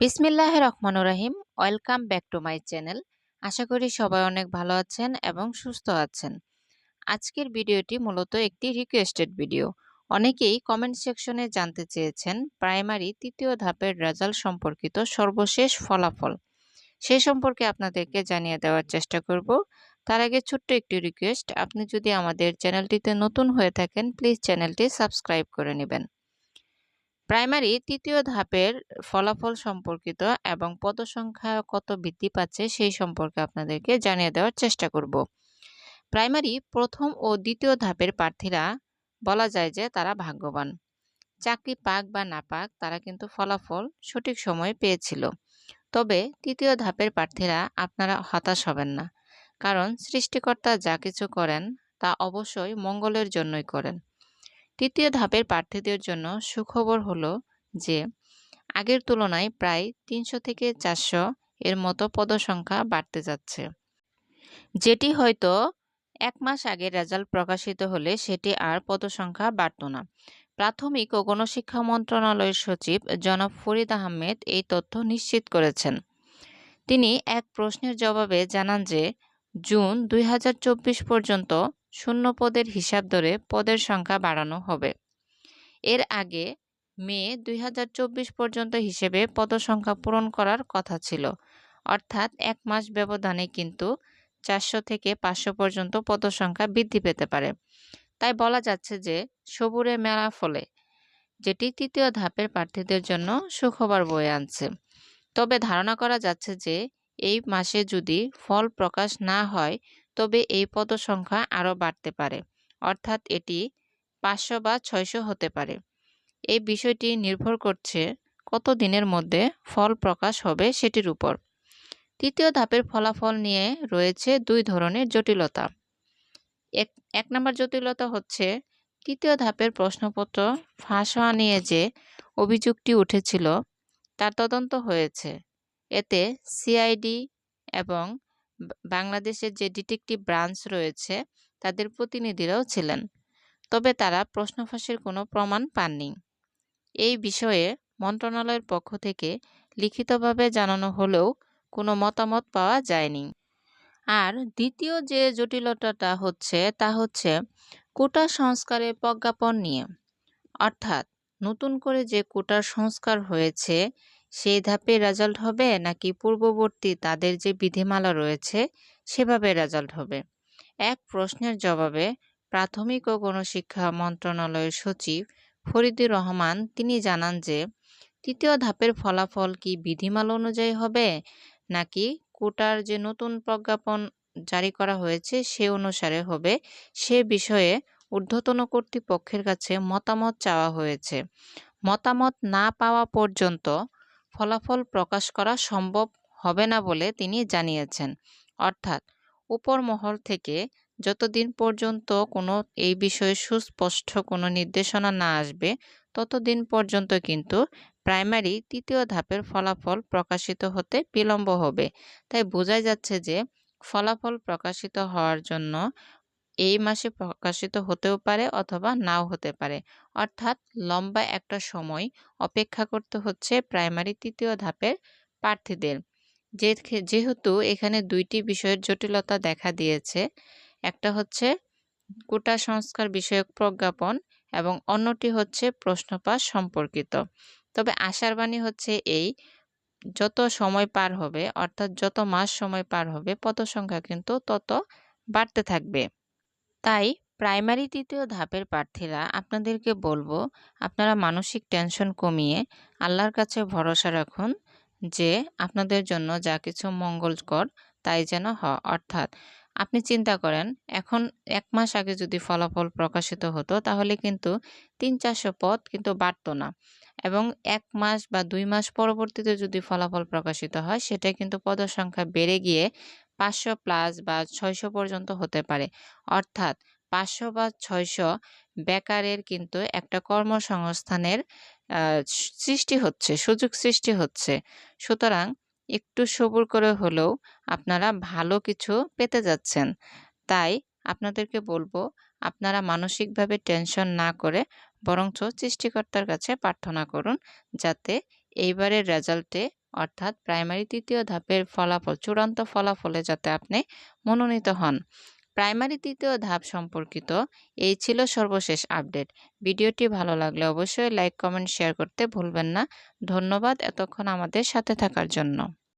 বিসমিল্লাহ রহমান রাহিম, welcome back to my channel. আশা করি সবাই অনেক ভালো আছেন এবং সুস্থ আছেন। আজকের ভিডিওটি মূলত একটি রিকোয়েস্টেড ভিডিও অনেকেই কমেন্ট সেকশনে জানতে চেয়েছেন প্রাইমারি তৃতীয় ধাপের রেজাল্ট সম্পর্কিত সর্বশেষ ফলাফল। সে সম্পর্কে আপনাদেরকে জানিয়ে দেওয়ার চেষ্টা করব। তার আগে ছোট্ট একটি রিকোয়েস্ট আপনি যদি আমাদের চ্যানেলটিতে নতুন হয়ে থাকেন প্লিজ চ্যানেলটি সাবস্ক্রাইব করে নেবেন। প্রাইমারি তৃতীয় ধাপের ফলাফল সম্পর্কিত এবং পদসংখ্যা কত বৃদ্ধি পাচ্ছে সেই সম্পর্কে আপনাদেরকে জানিয়ে দেওয়ার চেষ্টা করব। প্রাইমারি প্রথম ও দ্বিতীয় ধাপের প্রার্থীরা বলা যায় যে তারা ভাগ্যবান। চাকরি পাক বা না পাক তারা কিন্তু ফলাফল সঠিক সময়ে পেয়েছিল। তবে তৃতীয় ধাপের প্রার্থীরা আপনারা হতাশ হবেন না, কারণ সৃষ্টিকর্তা যা কিছু করেন তা অবশ্যই মঙ্গলের জন্যই করেন। তৃতীয় ধাপের প্রার্থীদের জন্য সুখবর হলো যে, আগের তুলনায় প্রায় তিনশো থেকে চারশো এর মতো পদসংখ্যা বাড়তে যাচ্ছে। যেটি হয়তো এক মাস আগে রেজাল্ট প্রকাশিত হলে সেটি আর পদসংখ্যা বাড়ত না। প্রাথমিক ও গণশিক্ষা মন্ত্রণালয়ের সচিব জনাব ফরিদ আহমেদ এই তথ্য নিশ্চিত করেছেন। তিনি এক প্রশ্নের জবাবে জানান যে জুন দুই হাজার চব্বিশ পর্যন্ত শূন্য পদের হিসাব ধরে পদের সংখ্যা বাড়ানো হবে। এর আগে মে দুই হাজার চব্বিশ পর্যন্ত হিসেবে পদসংখ্যা পূরণ করার কথা ছিল। অর্থাৎ এক মাস ব্যবধানে কিন্তু চারশো থেকে পাঁচশো পর্যন্ত পদসংখ্যা বৃদ্ধি পেতে পারে। তাই বলা যাচ্ছে যে সবুরে মেলা ফলে যেটি তৃতীয় ধাপের প্রার্থীদের জন্য সুখবর বয়ে আনছে। তবে ধারণা করা যাচ্ছে যে এই মাসে যদি ফল প্রকাশ না হয়, তবে এই পদসংখ্যা আরও বাড়তে পারে। অর্থাৎ এটি পাঁচশো বা ছয়শো হতে পারে। এই বিষয়টি নির্ভর করছে কত দিনের মধ্যে ফল প্রকাশ হবে সেটির উপর। তৃতীয় ধাপের ফলাফল নিয়ে রয়েছে দুই ধরনের জটিলতা। এক এক নম্বর জটিলতা হচ্ছে তৃতীয় ধাপের প্রশ্নপত্র ফাঁস হওয়া নিয়ে যে অভিযোগটি উঠেছিল, তার তদন্ত হয়েছে। এতে সিআইডি এবং বাংলাদেশের যে ডিটেকটিভ ব্রাঞ্চ রয়েছে, তাদের প্রতিনিধিরাও ছিলেন। তবে তারা প্রশ্ন ফাঁসের কোনো প্রমাণ পাননি। এই বিষয়ে মন্ত্রণালয়ের পক্ষ থেকে লিখিতভাবে জানানো হলেও কোনো মতামত পাওয়া যায়নি। আর দ্বিতীয় যে জটিলতাটা হচ্ছে, তা হচ্ছে কোটা সংস্কারের প্রজ্ঞাপন নিয়ে। অর্থাৎ নতুন করে যে কোটার সংস্কার হয়েছে সেই ধাপে রেজাল্ট হবে নাকি পূর্ববর্তী তাদের যে বিধিমালা রয়েছে, সেভাবে রেজাল্ট হবে? এক প্রশ্নের জবাবে প্রাথমিক ও গণশিক্ষা মন্ত্রণালয়ের সচিব ফরিদুর রহমান তিনি জানান যে, তৃতীয় ধাপের ফলাফল কি বিধিমালা অনুযায়ী হবে? নাকি কোটার যে নতুন প্রজ্ঞাপন জারি করা হয়েছে, সে অনুসারে হবে? সে বিষয়ে ঊর্ধ্বতন কর্তৃপক্ষের কাছে মতামত চাওয়া হয়েছে। মতামত না পাওয়া পর্যন্ত ফলাফল প্রকাশ করা সম্ভব হবে না বলে তিনি জানিয়েছেন। অর্থাৎ উপর মহল থেকে যতদিন পর্যন্ত কোনো এই বিষয়ে সুস্পষ্ট কোনো নির্দেশনা না আসবে, ততদিন পর্যন্ত কিন্তু প্রাইমারি তৃতীয় ধাপের ফলাফল প্রকাশিত হতে বিলম্ব হবে। তাই বোঝাই যাচ্ছে যে, ফলাফল প্রকাশিত হওয়ার জন্য এই মাসে প্রকাশিত হতেও পারে অথবা নাও হতে পারে। অর্থাৎ লম্বা একটা সময় অপেক্ষা করতে হচ্ছে প্রাইমারি তৃতীয় ধাপের প্রার্থীদের। যে যেহেতু এখানে দুইটি বিষয়ের জটিলতা দেখা দিয়েছে, একটা হচ্ছে কোটা সংস্কার বিষয়ক প্রজ্ঞাপন এবং অন্যটি হচ্ছে প্রশ্নপাস সম্পর্কিত। তবে আশার বাণী হচ্ছে এই, যত সময় পার হবে, অর্থাৎ যত মাস সময় পার হবে, পদসংখ্যা কিন্তু তত বাড়তে থাকবে। তাই প্রাইমারি তৃতীয় ধাপের প্রার্থীরা আপনাদেরকে বলব, আপনারা মানসিক টেনশন কমিয়ে আল্লাহর কাছে ভরসা রাখুন যে আপনাদের জন্য যা কিছু মঙ্গলকর তাই যেন হয় অর্থাৎ আপনি চিন্তা করেন, এখন এক মাস আগে যদি ফলাফল প্রকাশিত হতো তাহলে কিন্তু তিন চারশো পদ কিন্তু বাড়ত না এবং এক মাস বা দুই মাস পরবর্তীতে যদি ফলাফল প্রকাশিত হয় সেটা কিন্তু পদের পদসংখ্যা বেড়ে গিয়ে পাঁচশো প্লাস বা ছয়শো পর্যন্ত হতে পারে। অর্থাৎ পাঁচশো বা ছয়শো বেকারের কিন্তু একটা কর্মসংস্থানের সৃষ্টি হচ্ছে, সুযোগ সৃষ্টি হচ্ছে। সুতরাং একটু সবুর করে হলেও আপনারা ভালো কিছু পেতে যাচ্ছেন। তাই আপনাদেরকে বলব, আপনারা মানসিকভাবে টেনশন না করে বরঞ্চ সৃষ্টিকর্তার কাছে প্রার্থনা করুন, যাতে এইবারের রেজাল্টে অর্থাৎ প্রাইমারি তৃতীয় ধাপের ফলাফল, চূড়ান্ত ফলাফলে যাতে আপনি মনোনীত হন। প্রাইমারি তৃতীয় ধাপ সম্পর্কিত এই ছিল সর্বশেষ আপডেট। ভিডিওটি ভালো লাগলে অবশ্যই লাইক, কমেন্ট, শেয়ার করতে ভুলবেন না। ধন্যবাদ এতক্ষণ আমাদের সাথে থাকার জন্য।